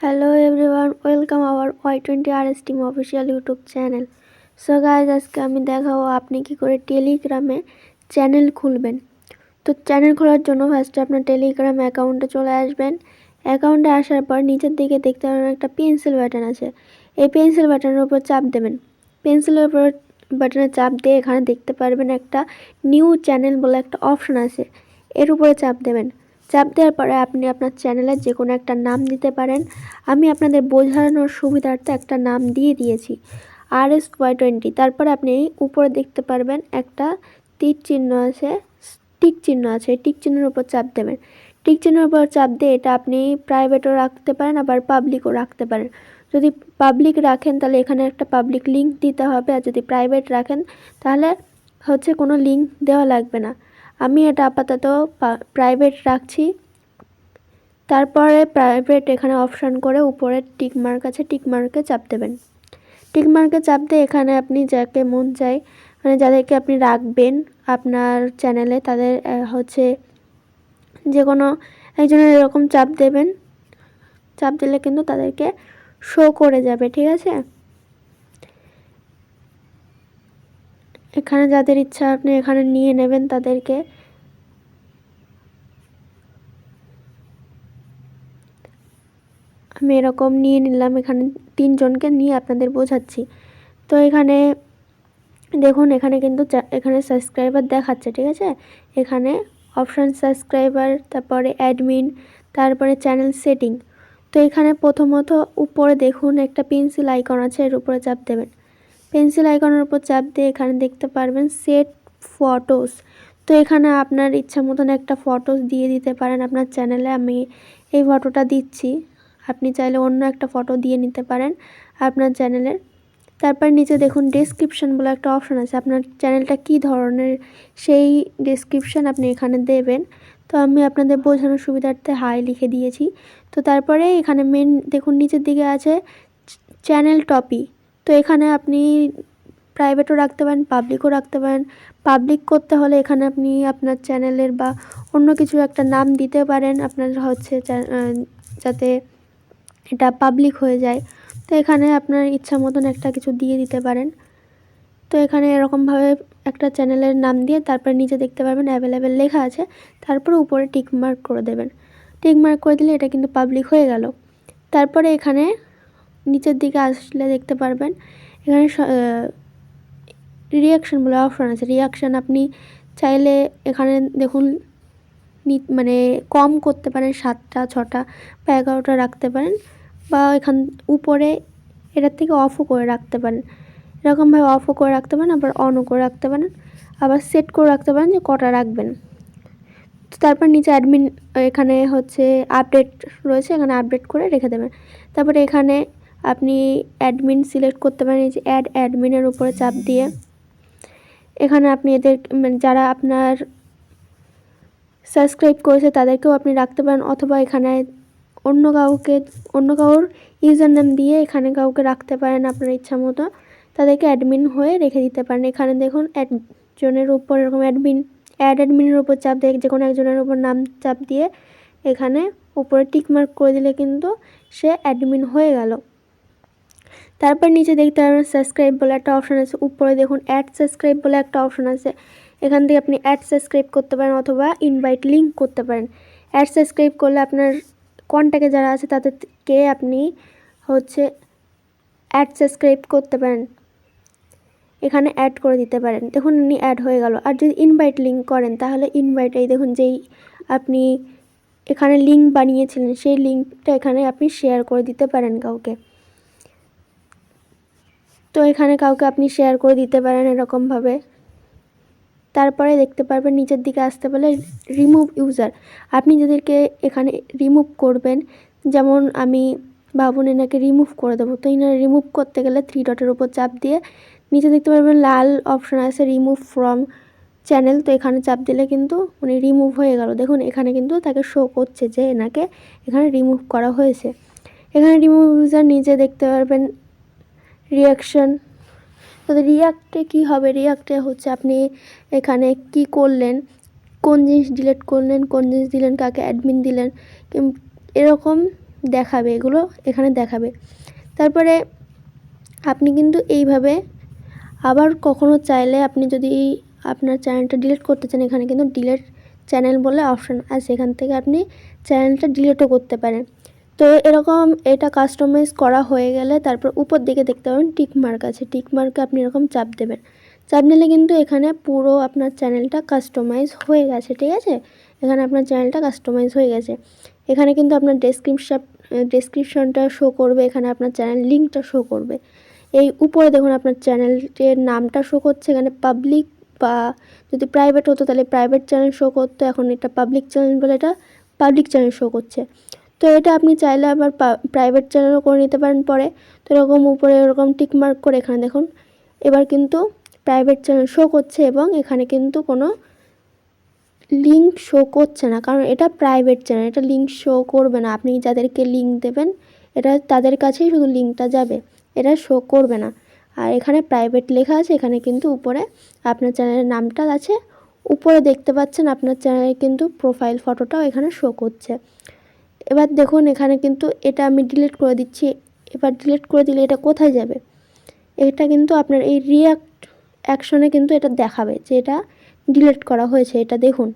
Hello everyone welcome our Y twenty R S team official YouTube channel so guys আজকে আমি দেখাবো আপনি কি করে টেলিগ্রামে চ্যানেল খুলবেন। তো চ্যানেল খোলার জন্য ফার্স্টে আপনার টেলিগ্রাম অ্যাকাউন্টে চলে আসবেন। অ্যাকাউন্টে আসার পর নিচের দিকে দেখতে পাবেন একটা পেন্সিল বাটন আছে। এই পেন্সিল বাটনের উপর চাপ দেবেন। পেন্সিলের উপর বাটনে চাপ দিয়ে এখানে দেখতে পারবেন একটা নিউ চ্যানেল বলে একটা অপশন আছে। এর উপরে চাপ দেবেন। চাপ দেওয়ার পরে আপনি আপনার চ্যানেলের যে কোনো একটা নাম দিতে পারেন। আমি আপনাদের বোঝানোর সুবিধার্থে একটা নাম দিয়ে দিয়েছি আর এস ওয়াই টোয়েন্টি তারপরে আপনি উপরে দেখতে পারবেন একটা তীর চিহ্ন আছে, টিক চিহ্ন আছে টিক চিহ্নের উপর চাপ দেবেন। টিক চিহ্নের উপর চাপ দিয়ে এটা আপনি প্রাইভেটও রাখতে পারেন, আবার পাবলিকও রাখতে পারেন। যদি পাবলিক রাখেন তাহলে এখানে একটা পাবলিক লিঙ্ক দিতে হবে, আর যদি প্রাইভেট রাখেন তাহলে হচ্ছে কোনো লিঙ্ক দেওয়া লাগবে না। আমি এটা আপাতত প্রাইভেট রাখছি। তারপরে প্রাইভেট এখানে অপশান করে উপরে টিক মার্ক আছে টিক মার্কে চাপ দেবেন। টিক মার্কে চাপ দিয়ে এখানে আপনি যাকে মন চায় মানে যাদেরকে আপনি রাখবেন আপনার চ্যানেলে তাদের হচ্ছে যে কোনো একজনের এরকম চাপ দেবেন। চাপ দিলে কিন্তু তাদেরকে শো করে যাবে, ঠিক আছে? এখানে যাদের ইচ্ছা আপনি এখানে নিয়ে নেবেন তাদেরকে। আমি এরকম নিয়ে নিলাম, এখানে তিনজনকে নিয়ে আপনাদের বোঝাচ্ছি। তো এখানে দেখুন, এখানে কিন্তু এখানে সাবস্ক্রাইবার দেখাচ্ছে, ঠিক আছে? এখানে অপশান সাবস্ক্রাইবার তারপরে অ্যাডমিন তারপরে চ্যানেল সেটিং তো এখানে প্রথমত উপরে দেখুন, একটা পেন্সিল আইকন আছে, এর উপরে চাপ দেবেন। পেন্সিল আইকনের উপর চাপ দিয়ে এখানে দেখতে পারবেন সেট ফটোস তো এখানে আপনার ইচ্ছা মতন একটা ফটোস দিয়ে দিতে পারেন আপনার চ্যানেলে আমি এই ফটোটা দিচ্ছি। আপনি চাইলে অন্য একটা ফটো দিয়ে নিতে পারেন আপনার চ্যানেলের তারপর নিচে দেখুন ডেসক্রিপশান বলে একটা অপশান আছে। আপনার চ্যানেলটা কি ধরনের? সেই ডেসক্রিপশান আপনি এখানে দেবেন। তো আমি আপনাদের বোঝানোর সুবিধার্থে হাই লিখে দিয়েছি। তো তারপরে এখানে মেন দেখুন নিচের দিকে আছে চ্যানেল টপি তো এখানে আপনি প্রাইভেটও রাখতে পারেন পাবলিকও রাখতে পারেন। পাবলিক করতে হলে এখানে আপনি আপনার চ্যানেলের বা অন্য কিছু একটা নাম দিতে পারেন। আপনার হচ্ছে যাতে এটা পাবলিক হয়ে যায়। তো এখানে আপনার ইচ্ছা মতন একটা কিছু দিয়ে দিতে পারেন। তো এখানে এরকমভাবে একটা চ্যানেলের নাম দিয়ে তারপর নিচে দেখতে পারবেন অ্যাভেলেবেল লেখা আছে। তারপরে উপরে টিক মার্ক করে দেবেন। টিক মার্ক করে দিলে এটা কিন্তু পাবলিক হয়ে গেল। তারপরে এখানে নিচের দিকে আসলে দেখতে পারবেন। এখানে রিয়াকশান বলে অপশান আছে। রিয়াকশান আপনি চাইলে এখানে দেখুন মানে কম করতে পারেন, সাতটা, ছটা বা এগারোটা রাখতে পারেন বা এখান উপরে এটার থেকে অফও করে রাখতে পারেন। এরকমভাবে অফও করে রাখতে পারেন, আবার অনও করে রাখতে পারেন, আবার সেট করে রাখতে পারেন যে কটা রাখবেন। তো তারপর নিচে অ্যাডমিন এখানে হচ্ছে আপডেট রয়েছে, এখানে আপডেট করে রেখে দেবেন। তারপরে এখানে আপনি অ্যাডমিন সিলেক্ট করতে পারেন, এই যে অ্যাড অ্যাডমিনের উপরে চাপ দিয়ে। এখানে আপনি এদের মানে যারা আপনার সাবস্ক্রাইব করেছে, তাদেরকেও আপনি রাখতে পারেন অথবা এখানে অন্য কাউকে, অন্য কাউর ইউজার নাম দিয়ে এখানে কাউকে রাখতে পারেন আপনার ইচ্ছা মতো। তাদেরকে অ্যাডমিন হয়ে রেখে দিতে পারেন। এখানে দেখুন, একজনের উপর এরকম অ্যাডমিন, অ্যাড অ্যাডমিনের উপর চাপ দিয়ে, যে কোনো একজনের উপর নাম চাপ দিয়ে এখানে উপরে টিকমার্ক করে দিলে কিন্তু সে অ্যাডমিন হয়ে গেল। তারপর নিচে দেখতে পাবেন সাবস্ক্রাইব বলে একটা অপশান আছে। উপরে দেখুন, অ্যাড সাবস্ক্রাইব বলে একটা অপশান আছে। এখান থেকে আপনি অ্যাড সাবস্ক্রাইব করতে পারেন অথবা ইনভাইট লিঙ্ক করতে পারেন। অ্যাড সাবস্ক্রাইব করলে আপনার কন্ট্যাক্টে যারা আছে তাদেরকে আপনি হচ্ছে অ্যাড সাবস্ক্রাইব করতে পারেন। এখানে অ্যাড করে দিতে পারেন। দেখুন, উনি অ্যাড হয়ে গেল। আর যদি ইনভাইট লিঙ্ক করেন, তাহলে ইনভাইট এই দেখুন, যেই আপনি এখানে লিঙ্ক বানিয়েছিলেন, সেই লিঙ্কটা এখানে আপনি শেয়ার করে দিতে পারেন কাউকে। তো এখানে কাউকে আপনি শেয়ার করে দিতে পারেন এরকমভাবে। তারপরে দেখতে পারবেন নিচের দিকে আসতে পারলে রিমুভ ইউজার আপনি যাদেরকে এখানে রিমুভ করবেন, যেমন আমি ভাবুন এনাকে রিমুভ করে দেবো। তো এনারা রিমুভ করতে গেলে থ্রি ডটের উপর চাপ দিয়ে নিচে দেখতে পারবেন লাল অপশান আছে রিমুভ ফ্রম চ্যানেল তো এখানে চাপ দিলে কিন্তু উনি রিমুভ হয়ে গেল। দেখুন, এখানে কিন্তু তাকে শো করছে যে এনাকে এখানে রিমুভ করা হয়েছে। এখানে রিমুভ ইউজার নিজে দেখতে পারবেন রিয়াকশন তো রিয়াক্টে কী হবে? রিয়াক্টে হচ্ছে আপনি এখানে কি করলেন? কোন জিনিস ডিলেট করলেন? কোন জিনিস দিলেন? কাকে অ্যাডমিন দিলেন? এরকম দেখাবে এগুলো, এখানে দেখাবে। তারপরে আপনি কিন্তু এইভাবে আবার কখনো চাইলে আপনি যদি আপনার চ্যানেলটা ডিলিট করতে চান, এখানে কিন্তু ডিলেট চ্যানেল বলে অপশান আছে। এখান থেকে আপনি চ্যানেলটা ডিলিটও করতে পারেন। তো এরকম এটা কাস্টমাইজ করা হয়ে গেলে তারপর উপর দিকে দেখতে পাবেন টিক মার্ক আছে। টিক মার্কে আপনি এরকম চাপ দেবেন। চাপ নিলে কিন্তু এখানে পুরো আপনার চ্যানেলটা কাস্টমাইজ হয়ে গেছে, ঠিক আছে? এখানে আপনার চ্যানেলটা কাস্টমাইজ হয়ে গেছে। এখানে কিন্তু আপনার ডেসক্রিপশন ডেসক্রিপশনটা শো করবে, এখানে আপনার চ্যানেল লিঙ্কটা শো করবে। এই উপরে দেখুন আপনার চ্যানেলটির নামটা শো করছে, এখানে পাবলিক বা যদি প্রাইভেট হতো তাহলে প্রাইভেট চ্যানেল শো করতো, এখন এটা পাবলিক চ্যানেল বলে এটা পাবলিক চ্যানেল শো করছে। তো এটা আপনি চাইলে আবার প্রাইভেট চ্যানেলও করে নিতে পারেন পরে। তো এরকম উপরে এরকম টিকমার্ক করে এখানে দেখুন। এবার কিন্তু প্রাইভেট চ্যানেল শো করছে এবং এখানে কিন্তু কোনো লিঙ্ক শো করছে না। কারণ এটা প্রাইভেট চ্যানেল এটা লিঙ্ক শো করবে না। আপনি যাদেরকে লিঙ্ক দেবেন, এটা তাদের কাছেই শুধু লিঙ্কটা যাবে। এটা শো করবে না। আর এখানে প্রাইভেট লেখা আছে, এখানে কিন্তু উপরে আপনার চ্যানেলের নামটা আছে। উপরে দেখতে পাচ্ছেন আপনার চ্যানেলের কিন্তু প্রোফাইল ফটোটাও এখানে শো করছে। এবার দেখুন এখানে কিন্তু এটা আমি ডিলিট করে দিচ্ছি। এবার ডিলিট করে দিলে এটা কোথায় যাবে? এটা কিন্তু আপনার এই রিয়াক্ট অ্যাকশনে কিন্তু এটা দেখাবে যে এটা ডিলিট করা হয়েছে, এটা দেখুন।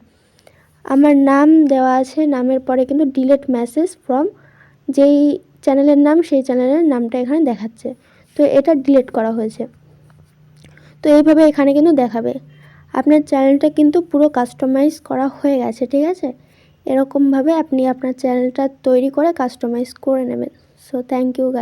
আমার নাম দেওয়া আছে, নামের পরে কিন্তু ডিলেট মেসেজ ফ্রম যেই চ্যানেলের নাম, সেই চ্যানেলের নামটা এখানে দেখাচ্ছে। তো এটা ডিলিট করা হয়েছে। তো এইভাবে এখানে কিন্তু দেখাবে। আপনার চ্যানেলটা কিন্তু পুরো কাস্টমাইজ করা হয়ে গেছে, ঠিক আছে? এরকমভাবে আপনি আপনার চ্যানেলটা তৈরি করে কাস্টমাইজ করে নেবেন। So thank you guy